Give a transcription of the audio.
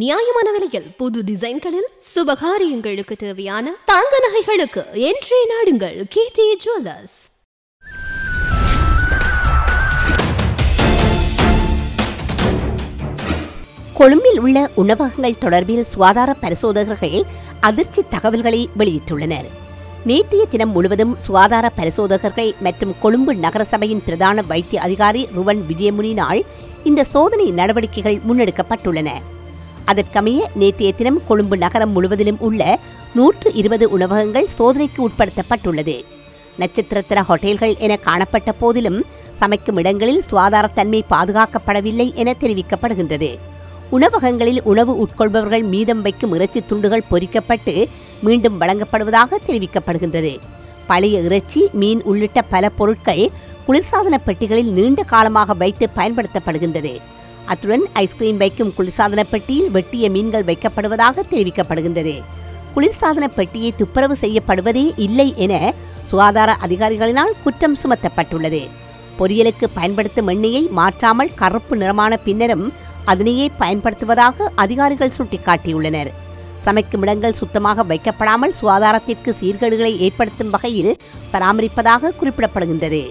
நியாயமான விலையில் புது டிசைன்களில் சுபகாரியங்களுக்கு தேவையான தங்க நகைகளுக்கு என்றே நாடுங்கள் கீர்த்தி ஜுவல்லர்ஸ். கொழும்பில் உள்ள உணவகங்கள் தொடர்பில் சுகாதார பரிசோதகர்கள் அதிர்ச்சி தகவல்களை வெளியிட்டுள்ளனர். நேற்றைய தினம் முழுவதும் சுகாதார பரிசோதகர்கள் மற்றும் கொழும்பு நகரசபையின் பிரதான வைத்திய அதிகாரி ருவன் விஜயமுனினால் இந்த சோதனை நடவடிக்கைகள் முன்னெடுக்கப்பட்டுள்ளன. அதற்கமைய நேற்றைய தினம் கொழும்பு நகரம் முழுவதிலும் உள்ள நூற்று இருபது உணவகங்கள் சோதனைக்கு உட்படுத்தப்பட்டுள்ளது. நட்சத்திரத்திர ஹோட்டல்கள் என காணப்பட்ட போதிலும் சமைக்கும் இடங்களில் சுகாதாரத்தன்மை பாதுகாக்கப்படவில்லை என தெரிவிக்கப்படுகின்றது. உணவகங்களில் உணவு உட்கொள்பவர்கள் மீதம் வைக்கும் இறைச்சி துண்டுகள் பொறிக்கப்பட்டு மீண்டும் வழங்கப்படுவதாக தெரிவிக்கப்படுகின்றது. பழைய இறைச்சி மீன் உள்ளிட்ட பல பொருட்கள் குளிர்சாதன பெட்டிகளில் நீண்ட காலமாக வைத்து பயன்படுத்தப்படுகின்றது. அத்துடன் ஐஸ்கிரீம் வைக்கும் குளிர்சாதன பெட்டியில் வெட்டிய மீன்கள் வைக்கப்படுவதாக தெரிவிக்கப்படுகின்றது. குளிர்சாதன பெட்டியை துப்புரவு செய்யப்படுவதே இல்லை என சுகாதார அதிகாரிகளினால் குற்றம் சுமத்தப்பட்டுள்ளது. பொரியலுக்கு பயன்படுத்தும் எண்ணெயை மாற்றாமல் கருப்பு நிறமான பின்னரும் அதனையே பயன்படுத்துவதாக அதிகாரிகள் சுட்டிக்காட்டியுள்ளனர். சமைக்கும் இடங்கள் சுத்தமாக வைக்கப்படாமல் சுகாதாரத்திற்கு சீர்கேடுகளை ஏற்படுத்தும் வகையில் பராமரிப்பதாக குறிப்பிடப்படுகின்றது.